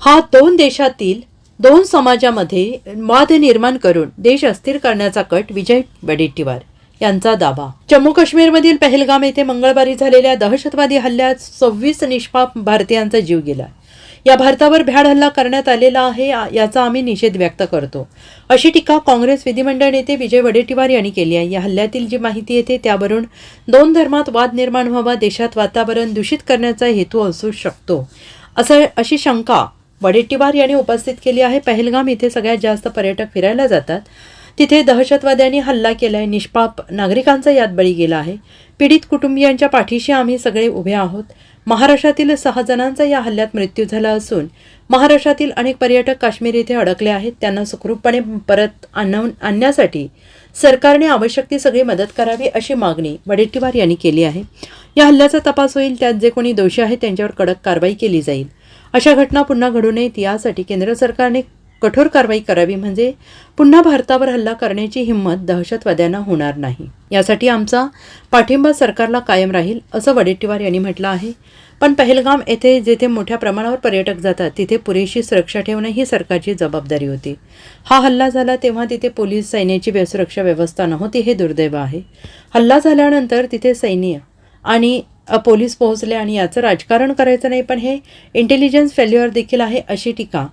हा दोन देशातील दोन समाजामध्ये वाद निर्माण करून देश अस्थिर करण्याचा कट विजय वडेट्टीवार यांचा दावा. जम्मू काश्मीरमधील पहलगाम येथे मंगळवारी झालेल्या दहशतवादी हल्ल्यात सव्वीस निष्पाप भारतीयांचा जीव गेला. या भारतावर भ्याड हल्ला करण्यात आलेला आहे याचा आम्ही निषेध व्यक्त करतो. अशी टीका काँग्रेस विधिमंडळ नेते विजय वडेट्टीवार यांनी केली आहे. या हल्ल्यातील जी माहिती येते त्यावरून दोन धर्मात वाद निर्माण व्हावा देशात वातावरण दूषित करण्याचा हेतू असू शकतो. असं अशी शंका वडेट्टीवार यांनी उपस्थित केली आहे. पहलगाम इथे सगळ्यात जास्त पर्यटक फिरायला जातात. तिथे दहशतवाद्यांनी हल्ला केलाय. निष्पाप नागरिकांचा यात बळी गेला आहे. पीडित कुटुंबियांच्या पाठीशी आम्ही सगळे उभे आहोत. महाराष्ट्रातील सहा जणांचा या हल्ल्यात मृत्यू झाला असून महाराष्ट्रातील अनेक पर्यटक काश्मीर येथे अडकले आहेत. त्यांना सुखरूपपणे परत आणव आणण्यासाठी सरकारने आवश्यक ती सगळी मदत करावी अशी मागणी वडेट्टीवार यांनी केली आहे. या हल्ल्याचा तपास होईल. त्यात जे कोणी दोषी आहेत त्यांच्यावर कडक कारवाई केली जाईल. अशा घटना पुन्हा घडू नयेत यासाठी केंद्र सरकारने कठोर कारवाई करावी म्हणजे पुन्हा भारतावर हल्ला करण्याची हिंमत दहशतवाद्यांना होणार नाही. यासाठी आमचा पाठिंबा सरकारला कायम राहील असं वडेट्टीवार यांनी म्हटलं आहे. पण पहलगाम येथे जेथे मोठ्या प्रमाणावर पर्यटक जातात तिथे पुरेशी सुरक्षा ठेवणं ही सरकारची जबाबदारी होती. हा हल्ला झाला तेव्हा तिथे पोलीस सैन्याची सुरक्षा व्यवस्था नव्हती हे दुर्दैव आहे. हल्ला झाल्यानंतर तिथे सैन्य आणि पोलीस पोहोचले आणि याचं राजकारण करायचं नाही पण हे इंटेलिजन्स फेल्युअर देखील आहे अशी टीका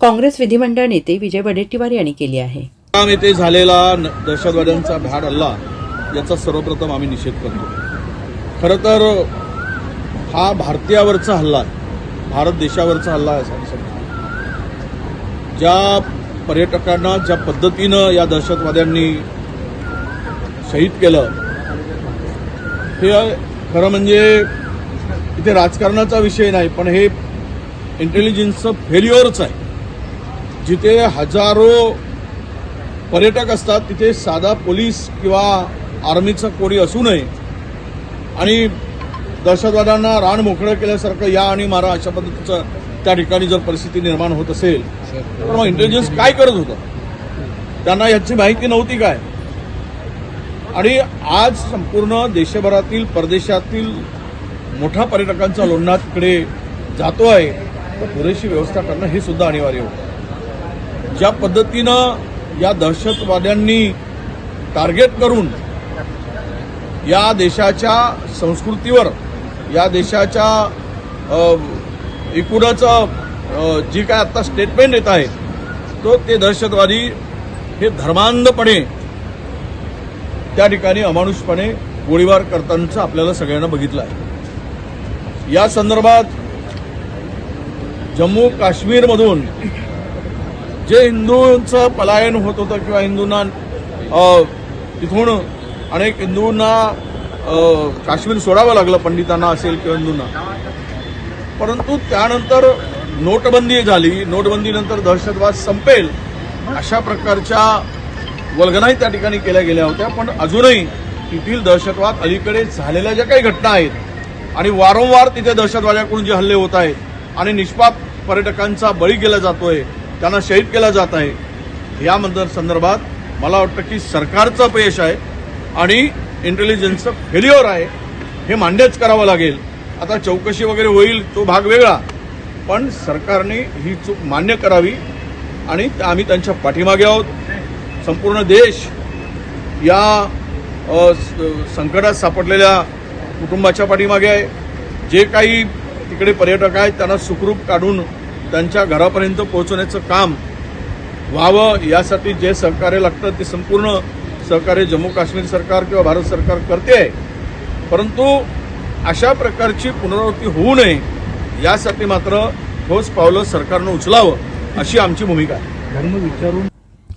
काँग्रेस विधिमंडळ नेते विजय वडेट्टीवार यांनी केली आहे. काम येथे झालेला दहशतवाद्यांचा भ्याड हल्ला याचा सर्वप्रथम आम्ही निषेध करतो. खरं तर हा भारतीयावरचा हल्ला आहे भारत देशावरचा हल्ला आहे ज्या पर्यटकांना ज्या पद्धतीनं या दहशतवाद्यांनी शहीद केलं हे खरं म्हणजे इथे राजकारणाचा विषय नाही पण हे इंटेलिजन्सचं फेल्युअरच आहे. जिथे हजारो पर्यटक असतात तिथे साधा पोलीस किंवा आर्मीचा कोणी असू नये. आणि दहशतवाद्यांना रान मोकळं केल्यासारखं या आणि मारा अशा पद्धतीचं त्या ठिकाणी जर परिस्थिती निर्माण होत असेल तर मग इंटेलिजन्स काय करत होतं? त्यांना याची माहिती नव्हती काय? आणि आज संपूर्ण देशभरातील परदेशातील मोठा पर्यटकांचा लोंढा तिकडे जातो आहे. तर पुरेशी व्यवस्था करणं हे सुद्धा अनिवार्य होतं. ज्या पद्धतीनं या दहशतवाद्यांनी टार्गेट करून या देशाच्या संस्कृतीवर या देशाच्या एकूणच जी काय आता स्टेटमेंट येत आहे तो ते दहशतवादी हे धर्मांधपणे त्या ठिकाणी अमानुषपणे गोळीबार करतानाचं आपल्याला सगळ्यांना बघितलं आहे. या संदर्भात जम्मू काश्मीरमधून जे हिंदूंचं पलायन होत होतं किंवा हिंदूंना तिथून अनेक हिंदूंना काश्मीर सोडावं लागलं पंडितांना असेल किंवा हिंदूंना. परंतु त्यानंतर नोटबंदी झाली. नोटबंदीनंतर दहशतवाद संपेल. अशा प्रकारच्या वल्गनाही त्या ठिकाणी केल्या गेल्या होत्या पण अजूनही तेथील दहशतवाद अलीकडे झालेल्या ज्या काही घटना आहेत आणि वारंवार तिथे दहशतवाद्याकडून जे हल्ले होत आहेत आणि निष्पाप पर्यटकांचा बळी केला जातोय त्यांना शहीद केला जात आहे या मंदर संदर्भात मला वाटतं की सरकारचं अपयश आहे आणि इंटेलिजन्सचं फेल्युअर आहे हे मान्यच करावं लागेल. आता चौकशी वगैरे होईल तो भाग वेगळा पण सरकारने ही चूक मान्य करावी आणि आम्ही त्यांच्या पाठीमागे आहोत. संपूर्ण देश या स- संकटात सापडलेल्या कुटुंबाच्या पाठीमागे आहे. जे काही तिकडे पर्यटक आहेत त्यांना सुखरूप काढून त्यांच्या घरापर्यंत पोहोचवण्याचं काम व्हावं यासाठी जे सहकार्य लागतं ते संपूर्ण सहकार्य जम्मू काश्मीर सरकार किंवा भारत सरकार करते. आहे परंतु अशा प्रकारची पुनरावृत्ती होऊ नये यासाठी मात्र ठोस पावलं सरकारनं उचलावं अशी आमची भूमिका आहे. विचारून